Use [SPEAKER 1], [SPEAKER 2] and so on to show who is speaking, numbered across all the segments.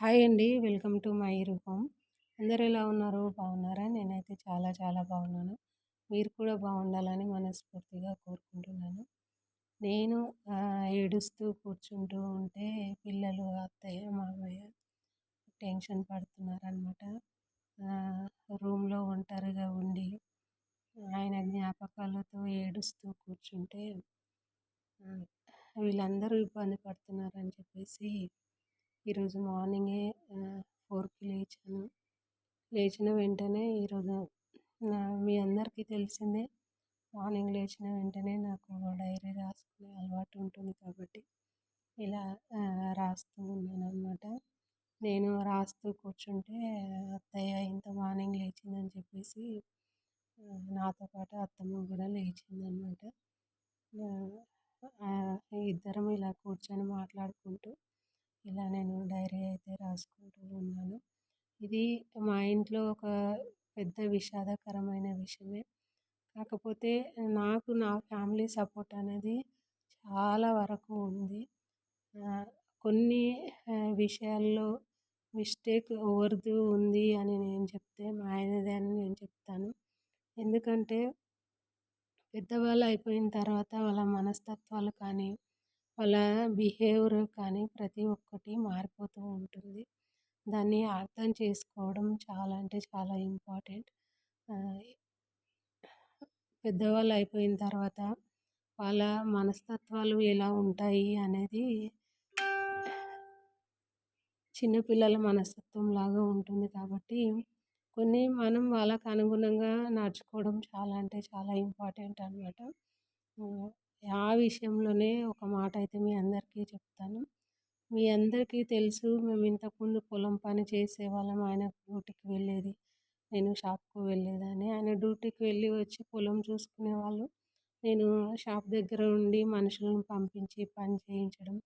[SPEAKER 1] Hi అండి. Welcome to my రూపం. అందరు ఎలా ఉన్నారు? బాగున్నారా? నేనైతే చాలా చాలా బాగున్నాను. మీరు కూడా బాగుండాలని మనస్ఫూర్తిగా కోరుకుంటున్నాను. నేను ఏడుస్తూ కూర్చుంటూ ఉంటే పిల్లలు అత్తయ్య మామయ్య టెన్షన్ పడుతున్నారనమాట రూమ్లో ఒంటరిగా ఉండి ఆయన జ్ఞాపకాలతో ఏడుస్తూ కూర్చుంటే వీళ్ళందరూ ఇబ్బంది పడుతున్నారని చెప్పేసి ఈరోజు మార్నింగే ఫోర్కి లేచాను. లేచిన వెంటనే ఈరోజు మీ అందరికీ తెలిసిందే మార్నింగ్ లేచిన వెంటనే నాకు డైరీ రాసుకునే అలవాటు ఉంటుంది కాబట్టి ఇలా రాస్తూ ఉన్నాను అనమాట నేను రాస్తూ కూర్చుంటే అత్తయ్య ఇంత మార్నింగ్ లేచిందని చెప్పేసి నాతో పాటు అత్తమ్మ కూడా లేచిందనమాట ఇద్దరం ఇలా కూర్చొని మాట్లాడుకుంటూ ఇలా నేను డైరీ అయితే రాసుకుంటూ ఉన్నాను. ఇది మా ఇంట్లో ఒక పెద్ద విషాదకరమైన విషయమే. కాకపోతే నాకు నా ఫ్యామిలీ సపోర్ట్ అనేది చాలా వరకు ఉంది. కొన్ని విషయాల్లో మిస్టేక్ ఎవరిది ఉంది అని నేను చెప్తే మా ఆయనదే అని నేను చెప్తాను. ఎందుకంటే పెద్దవాళ్ళు అయిపోయిన తర్వాత వాళ్ళ మనస్తత్వాలు కానీ వాళ్ళ బిహేవియర్ కానీ ప్రతి ఒక్కటి మారిపోతూ ఉంటుంది. దాన్ని అర్థం చేసుకోవడం చాలా అంటే చాలా ఇంపార్టెంట్. పెద్దవాళ్ళు అయిపోయిన తర్వాత వాళ్ళ మనస్తత్వాలు ఎలా ఉంటాయి అనేది చిన్నపిల్లల మనస్తత్వం లాగా ఉంటుంది కాబట్టి కొన్ని మనం వాళ్ళకు అనుగుణంగా నడుచుకోవడం చాలా అంటే చాలా ఇంపార్టెంట్ అనమాట ఆ విషయంలోనే ఒక మాట అయితే మీ అందరికీ చెప్తాను. మీ అందరికీ తెలుసు మేము ఇంతకుముందు పొలం పని చేసేవాళ్ళం. ఆయన డ్యూటీకి వెళ్ళేది నేను షాప్కు వెళ్ళేదాన్ని. ఆయన డ్యూటీకి వెళ్ళి వచ్చి పొలం చూసుకునేవాళ్ళు. నేను షాప్ దగ్గర ఉండి మనుషులను పంపించి పని చేయించడం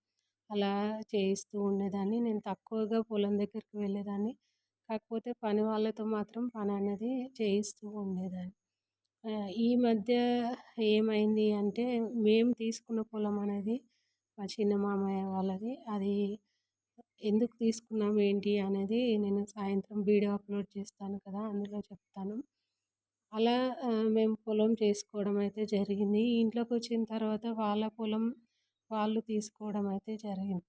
[SPEAKER 1] అలా చేయిస్తూ ఉండేదాన్ని. నేను తక్కువగా పొలం దగ్గరికి వెళ్ళేదాన్ని. కాకపోతే పని వాళ్ళతో మాత్రం పని అనేది చేయిస్తూ ఉండేదాన్ని. ఈ మధ్య ఏమైంది అంటే మేము తీసుకున్న పొలం అనేది మా చిన్న మామయ్య వాళ్ళది. అది ఎందుకు తీసుకున్నాం ఏంటి అనేది నేను సాయంత్రం వీడియో అప్లోడ్ చేస్తాను కదా అందులో చెప్తాను. అలా మేము పొలం చేసుకోవడం అయితే జరిగింది. ఇంట్లోకి వచ్చిన తర్వాత వాళ్ళ పొలం వాళ్ళు తీసుకోవడం అయితే జరిగింది.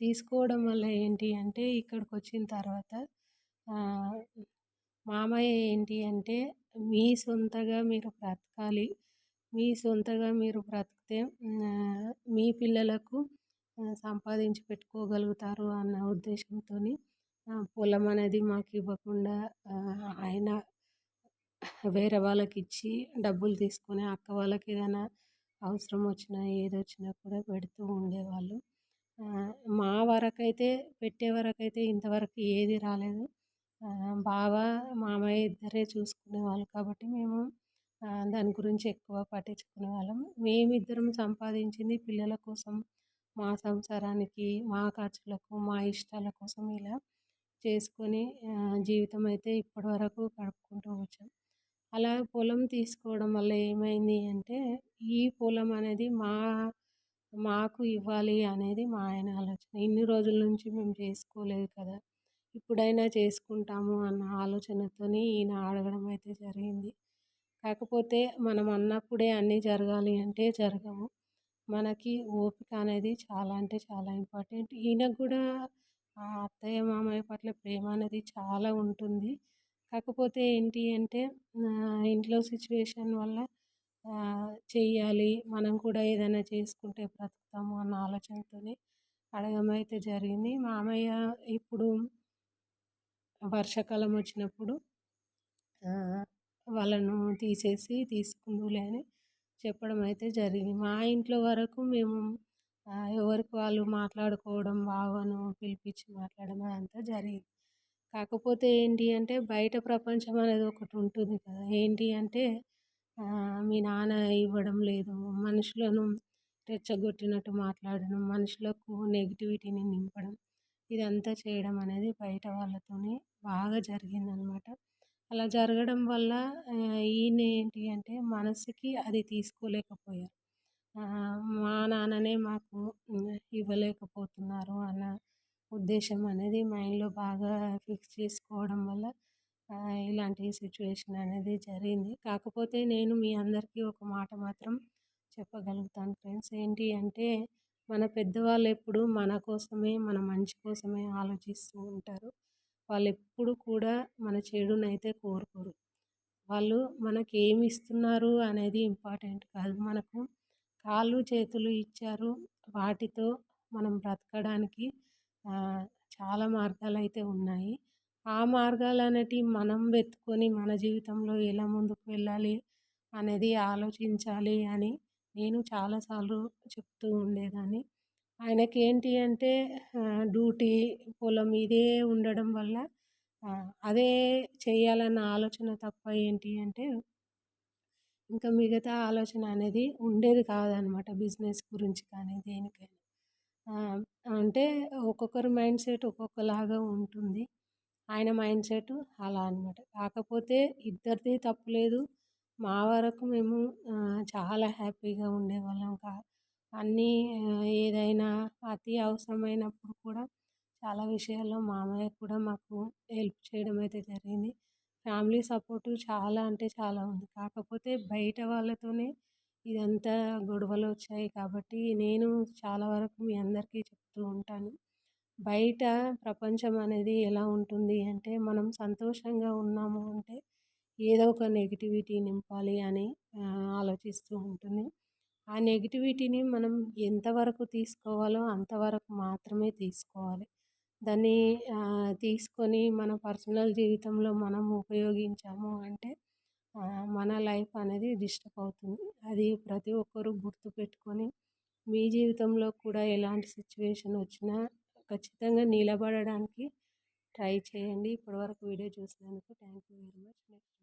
[SPEAKER 1] తీసుకోవడం వల్ల ఏంటి అంటే ఇక్కడికి వచ్చిన తర్వాత మామయ్య ఏంటి అంటే మీ సొంతగా మీరు బ్రతకాలి. మీ సొంతగా మీరు బ్రతికితే మీ పిల్లలకు సంపాదించి పెట్టుకోగలుగుతారు అన్న ఉద్దేశంతో పొలం అనేది మాకు ఇవ్వకుండా ఆయన వేరే వాళ్ళకి ఇచ్చి డబ్బులు తీసుకొని అక్క వాళ్ళకి ఏదైనా అవసరం వచ్చినా ఏదొచ్చినా కూడా పెడుతూ ఉండేవాళ్ళు. మా వరకైతే పెట్టే వరకైతే ఇంతవరకు ఏది రాలేదు. బావ మామయ్య ఇద్దరే చూసుకునేవాళ్ళు కాబట్టి మేము దాని గురించి ఎక్కువ పట్టించుకునే వాళ్ళం. మేమిద్దరం సంపాదించింది పిల్లల కోసం మా సంసారానికి మా ఖర్చులకు మా ఇష్టాల కోసం ఇలా చేసుకొని జీవితం అయితే ఇప్పటివరకు గడుపుకుంటూ వచ్చాం. అలా పొలం తీసుకోవడం వల్ల ఏమైంది అంటే ఈ పొలం అనేది మా మాకు ఇవ్వాలి అనేది మా ఆయన ఆలోచన. ఇన్ని రోజుల నుంచి మేము చేసుకోలేదు కదా. ఇప్పుడైనా చేసుకుంటాము అన్న ఆలోచనతోని ఈయన అడగడం అయితే జరిగింది. కాకపోతే మనం అన్నప్పుడే అన్నీ జరగాలి అంటే జరగవు మనకి ఓపిక అనేది చాలా అంటే చాలా ఇంపార్టెంట్. ఈయనకు కూడా అత్తయ్య మామయ్య పట్ల ప్రేమ అనేది చాలా ఉంటుంది. కాకపోతే ఏంటి అంటే ఇంట్లో సిచ్యువేషన్ వల్ల చెయ్యాలి మనం కూడా ఏదైనా చేసుకుంటే బ్రతుకుతాము అన్న ఆలోచనతోనే అడగడం అయితే జరిగింది. మామయ్య ఇప్పుడు వర్షాకాలం వచ్చినప్పుడు వాళ్ళను తీసేసి తీసుకుందులే అని చెప్పడం అయితే జరిగింది. మా ఇంట్లో వరకు మేము ఎవరికి వాళ్ళు మాట్లాడుకోవడం బావను పిలిపించి మాట్లాడడం అదంతా జరిగింది. కాకపోతే ఏంటి అంటే బయట ప్రపంచం అనేది ఒకటి ఉంటుంది కదా! ఏంటి అంటే మీ నాన్న ఇవ్వడం లేదు. మనుషులను రెచ్చగొట్టినట్టు మాట్లాడడం మనుషులకు నెగిటివిటీని నింపడం ఇదంతా చేయడం అనేది బయట వాళ్ళతోనే బాగా జరిగిందనమాట. అలా జరగడం వల్ల ఈయన ఏంటి అంటే మనసుకి అది తీసుకోలేకపోయారు. మా నాన్ననే మాకు ఇవ్వలేకపోతున్నారు అన్న ఉద్దేశం అనేది మైండ్లో బాగా ఫిక్స్ చేసుకోవడం వల్ల ఇలాంటి సిచ్యువేషన్ అనేది జరిగింది. కాకపోతే నేను మీ అందరికీ ఒక మాట మాత్రం చెప్పగలుగుతాను ఫ్రెండ్స్. ఏంటి అంటే మన పెద్దవాళ్ళు ఎప్పుడు మన కోసమే మన మంచి కోసమే ఆలోచిస్తూ ఉంటారు. వాళ్ళు ఎప్పుడు కూడా మన చెడునైతే కోరుకోరు. వాళ్ళు మనకి ఏమి ఇస్తున్నారు అనేది ఇంపార్టెంట్ కాదు. మనకు కాళ్ళు చేతులు ఇచ్చారు. వాటితో మనం బ్రతకడానికి చాలా మార్గాలు అయితే ఉన్నాయి. ఆ మార్గాలు అనేటివి మనం వెతుకొని మన జీవితంలో ఎలా ముందుకు వెళ్ళాలి అనేది ఆలోచించాలి అని నేను చాలాసార్లు చెప్తూ ఉండేదాన్ని. ఆయనకి ఏంటి అంటే డ్యూటీ పొలం ఇదే ఉండడం వల్ల అదే చేయాలన్న ఆలోచన తప్ప ఏంటి అంటే ఇంకా మిగతా ఆలోచన అనేది ఉండేది కాదనమాట బిజినెస్ గురించి కానీ దేనికైనా. అంటే ఒక్కొక్కరి మైండ్ సెట్ ఒక్కొక్కలాగా ఉంటుంది. ఆయన మైండ్ సెట్ అలా అనమాట. కాకపోతే ఇద్దరిది తప్పులేదు మా వరకు మేము చాలా హ్యాపీగా ఉండేవాళ్ళం కా అన్నీ ఏదైనా అతి అవసరమైనప్పుడు కూడా చాలా విషయాల్లో మామయ్య కూడా మాకు హెల్ప్ చేయడం అయితే జరిగింది. ఫ్యామిలీ సపోర్టు చాలా అంటే చాలా ఉంది. కాకపోతే బయట వాళ్ళతోనే ఇదంతా గొడవలు వచ్చాయి కాబట్టి నేను చాలా వరకు మీ అందరికీ చెప్తూ ఉంటాను. బయట ప్రపంచం అనేది ఎలా ఉంటుంది అంటే మనం సంతోషంగా ఉన్నాము అంటే ఏదో ఒక నెగిటివిటీ నింపాలి అని ఆలోచిస్తూ ఉంటుంది. ఆ నెగిటివిటీని మనం ఎంతవరకు తీసుకోవాలో అంతవరకు మాత్రమే తీసుకోవాలి. దాన్ని తీసుకొని మన పర్సనల్ జీవితంలో మనం ఉపయోగించాము అంటే మన లైఫ్ అనేది డిస్టర్బ్ అవుతుంది. అది ప్రతి ఒక్కరూ గుర్తుపెట్టుకొని మీ జీవితంలో కూడా ఎలాంటి సిచ్యువేషన్ వచ్చినా ఖచ్చితంగా నిలబడడానికి ట్రై చేయండి. ఇప్పటివరకు వీడియో చూసినందుకు థ్యాంక్ యూ వెరీ మచ్.